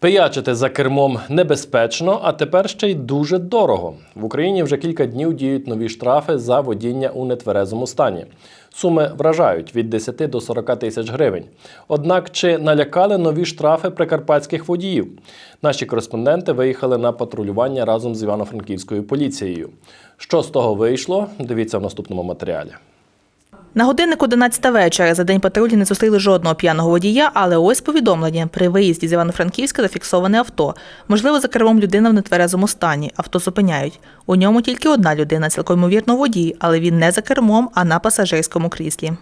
Пиячити за кермом небезпечно, а тепер ще й дуже дорого. В Україні вже кілька днів діють нові штрафи за водіння у нетверезому стані. Суми вражають від 10 до 40 тисяч гривень. Однак чи налякали нові штрафи прикарпатських водіїв? Наші кореспонденти виїхали на патрулювання разом з Івано-Франківською поліцією. Що з того вийшло? Дивіться в наступному матеріалі. На годинник 11 вечора за день патрулі не зустріли жодного п'яного водія, але ось повідомлення. При виїзді з Івано-Франківська зафіксоване авто. Можливо, за кермом людина в нетверезому стані. Авто зупиняють. У ньому тільки одна людина, цілком ймовірно водій, але він не за кермом, а на пасажирському кріслі.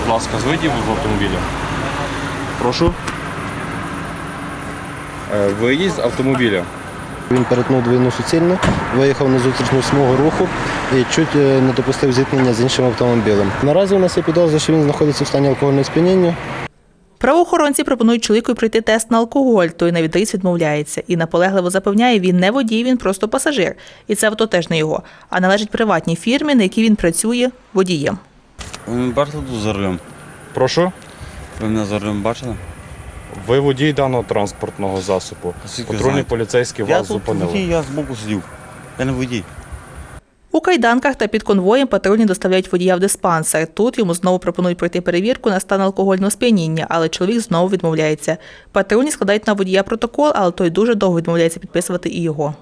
Будь ласка, з автомобіля. Прошу. Е, Виїзд з автомобіля. Він перетнув двійну суцільну, виїхав на зустрічну смугу руху і чуть е, не допустив зіткнення з іншим автомобілем. Наразі у нас є підозра, що він знаходиться в стані алкогольного сп'яніння. Правоохоронці пропонують чоловіку пройти тест на алкоголь, той на відріз відмовляється і наполегливо запевняє, він не водій, він просто пасажир. І це авто теж не його, а належить приватній фірмі, на якій він працює водієм. Ви мене бачили тут за рулем? Прошу. Ви мене за рулем бачили? Ви водій даного транспортного засобу. Скільки Патрульні знаєте? поліцейські Я вас тут зупинили. водій, я збоку сидів. Я не водій. У кайданках та під конвоєм патрульні доставляють водія в диспансер. Тут йому знову пропонують пройти перевірку на стан алкогольного сп'яніння, але чоловік знову відмовляється. Патрульні складають на водія протокол, але той дуже довго відмовляється підписувати і його.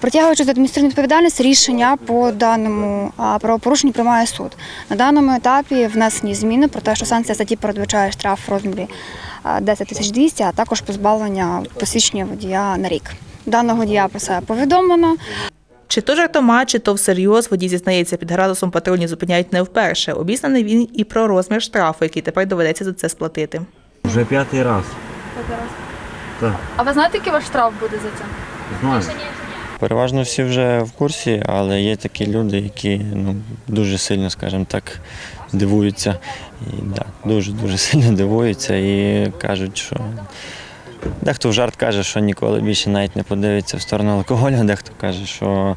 Притягуючи за адміністративну відповідальність, рішення по даному правопорушенню приймає суд. На даному етапі внесені зміни про те, що санкція статті передбачає штраф в розмірі 10 тисяч 200, а також позбавлення посвідчення водія на рік. Даного водія про це повідомлено. Чи то жартома, чи то всерйоз водій зізнається, під градусом патрульні зупиняють не вперше. Обізнаний він і про розмір штрафу, який тепер доведеться за це сплатити. Вже п'ятий раз. П'ятий раз. А ви знаєте, який ваш штраф буде за це? Знаю. Переважно всі вже в курсі, але є такі люди, які ну, дуже сильно, скажімо так, дивуються. І да, дуже-дуже сильно дивуються і кажуть, що дехто в жарт каже, що ніколи більше навіть не подивиться в сторону алкоголю, дехто каже, що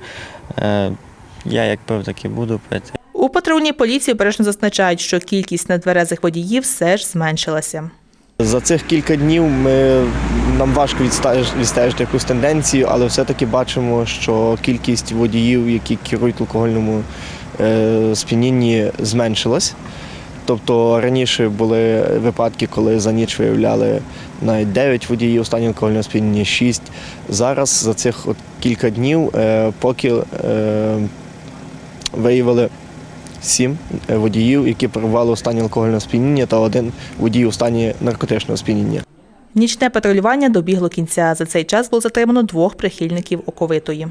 е, я як пив, так і буду пити. У патрульній поліції обережно зазначають, що кількість недверезих водіїв все ж зменшилася. За цих кілька днів ми, нам важко відстежити якусь тенденцію, але все-таки бачимо, що кількість водіїв, які керують алкогольному е, сп'янінні, зменшилась. Тобто раніше були випадки, коли за ніч виявляли навіть 9 водіїв у стані алкогольного сп'яніння, 6. Зараз за цих от кілька днів е, поки е, виявили сім водіїв, які перебували у стані алкогольного сп'яніння, та один водій у стані наркотичного сп'яніння. Нічне патрулювання добігло кінця. За цей час було затримано двох прихильників оковитої.